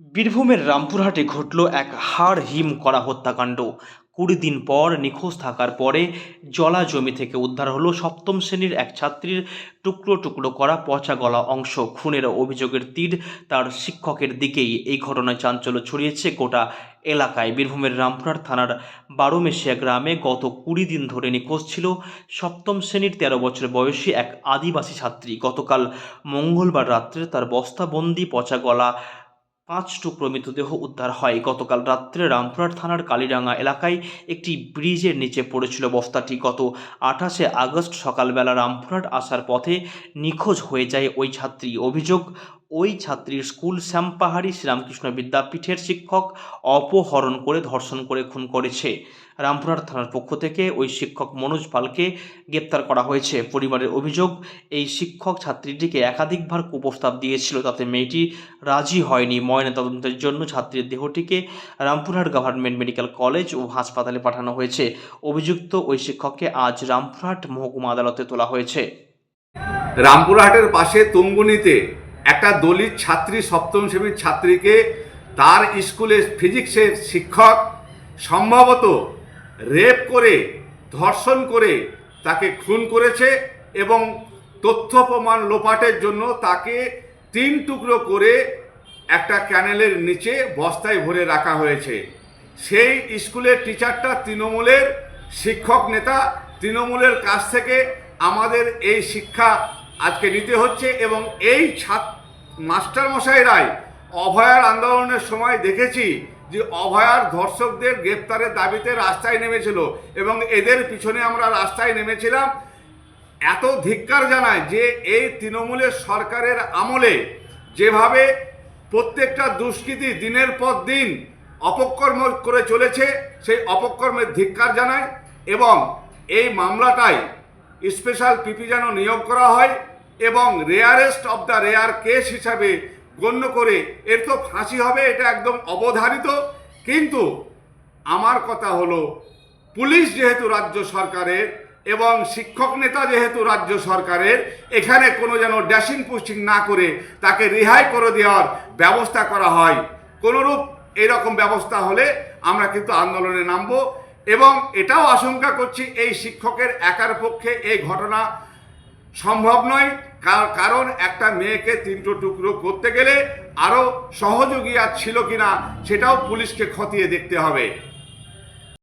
বীরভূমের রামপুরহাটে ঘটল এক হাড় হিম করা হত্যাকাণ্ড। কুড়ি দিন পর নিখোঁজ থাকার পরে জলা জমি থেকে উদ্ধার হলো সপ্তম শ্রেণির এক ছাত্রীর টুকরো টুকরো করা পচা গলা অংশ। খুনের অভিযোগের তীর তার শিক্ষকের দিকেই এই ঘটনায় চাঞ্চল্য ছড়িয়েছে গোটা এলাকায়। বীরভূমের রামপুরহাট থানার বারোমেশিয়া গ্রামে গত কুড়ি দিন ধরে নিখোঁজ ছিল সপ্তম শ্রেণির তেরো বছর বয়সী এক আদিবাসী ছাত্রী। গতকাল মঙ্গলবার রাত্রে তার বস্তাবন্দি পচা গলা পাঁচ টুকরো মৃতদেহ উদ্ধার হয়। গতকাল রাত্রে রামপুরহাট থানার কালিরাঙ্গা এলাকায় একটি ব্রিজের নিচে পড়েছিল বস্তাটি। গত আঠাশে আগস্ট সকালবেলা রামপুরহাট আসার পথে নিখোঁজ হয়ে যায় ওই ছাত্রী। অভিযোগ ওই ছাত্রীর স্কুল শ্যামপাহাড়ি শ্রীরামকৃষ্ণ বিদ্যাপীঠের শিক্ষক অপহরণ করে ধর্ষণ করে খুন করেছে। রামপুরহাট থানার পক্ষ থেকে ওই শিক্ষক মনোজ পালকে গ্রেপ্তার করা হয়েছে। পরিবারের অভিযোগ, এই শিক্ষক ছাত্রীটিকে একাধিকবার কুপ্রস্তাব দিয়েছিল, তাতে মেয়েটি রাজি হয়নি। ময়নাতদন্তের জন্য ছাত্রীর দেহটিকে রামপুরহাট গভর্নমেন্ট মেডিকেল কলেজ ও হাসপাতালে পাঠানো হয়েছে। অভিযুক্ত ওই শিক্ষককে আজ রামপুরহাট মহকুমা আদালতে তোলা হয়েছে। রামপুরহাটের পাশে তুঙ্গুনিতে একটা দলিত ছাত্রী সপ্তম শ্রেণির ছাত্রীকে তার স্কুলের ফিজিক্সের শিক্ষক, সম্ভবত রেপ করে, ধর্ষণ করে তাকে খুন করেছে এবং তথ্য প্রমাণ লোপাটের জন্য তাকে তিন টুকরো করে একটা ক্যানেলের নিচে বস্তায় ভরে রাখা হয়েছে। সেই স্কুলের টিচারটা তৃণমূলের শিক্ষক নেতা। তৃণমূলের কাছ থেকে আমাদের এই শিক্ষা আজকে নিতে হচ্ছে এবং এই ছাত্র মাস্টারমশাইরাই অভয়ার আন্দোলনের সময় দেখেছি যে অভয়ার ধর্ষকদের গ্রেপ্তারের দাবিতে রাস্তায় নেমেছিল এবং এদের পিছনে আমরা রাস্তায় নেমেছিলাম। এত ধিক্কার জানায় যে এই তৃণমূলের সরকারের আমলে যেভাবে প্রত্যেকটা দুষ্কৃতী দিনের পর দিন অপকর্ম করে চলেছে, সেই অপকর্মের ধিক্কার জানায় এবং এই মামলাটায় স্পেশাল পিপি যেন নিয়োগ করা হয় এবং rarest of the rare case হিসাবে গণ্য করে এর তো ফাঁসি হবে, এটা একদম অবধারিত। কিন্তু আমার কথা হলো, পুলিশ যেহেতু রাজ্য সরকারের এবং শিক্ষক নেতা যেহেতু রাজ্য সরকারের, এখানে কোনো যেন ড্যাশিং পুস্টিং না করে তাকে রেহাই করে দেওয়ার ব্যবস্থা করা হয়। কোনোরূপ এরকম ব্যবস্থা হলে আমরা কিন্তু আন্দোলনে নামবো। এবং এটাও আশঙ্কা করছি এই শিক্ষকের একার পক্ষে এই ঘটনা সম্ভব নয় কারণ একটা মেয়েকে তিনটো টুকরো করতে গেলে আরও সহযোগী আর ছিল কিনা সেটাও পুলিশকে খতিয়ে দেখতে হবে।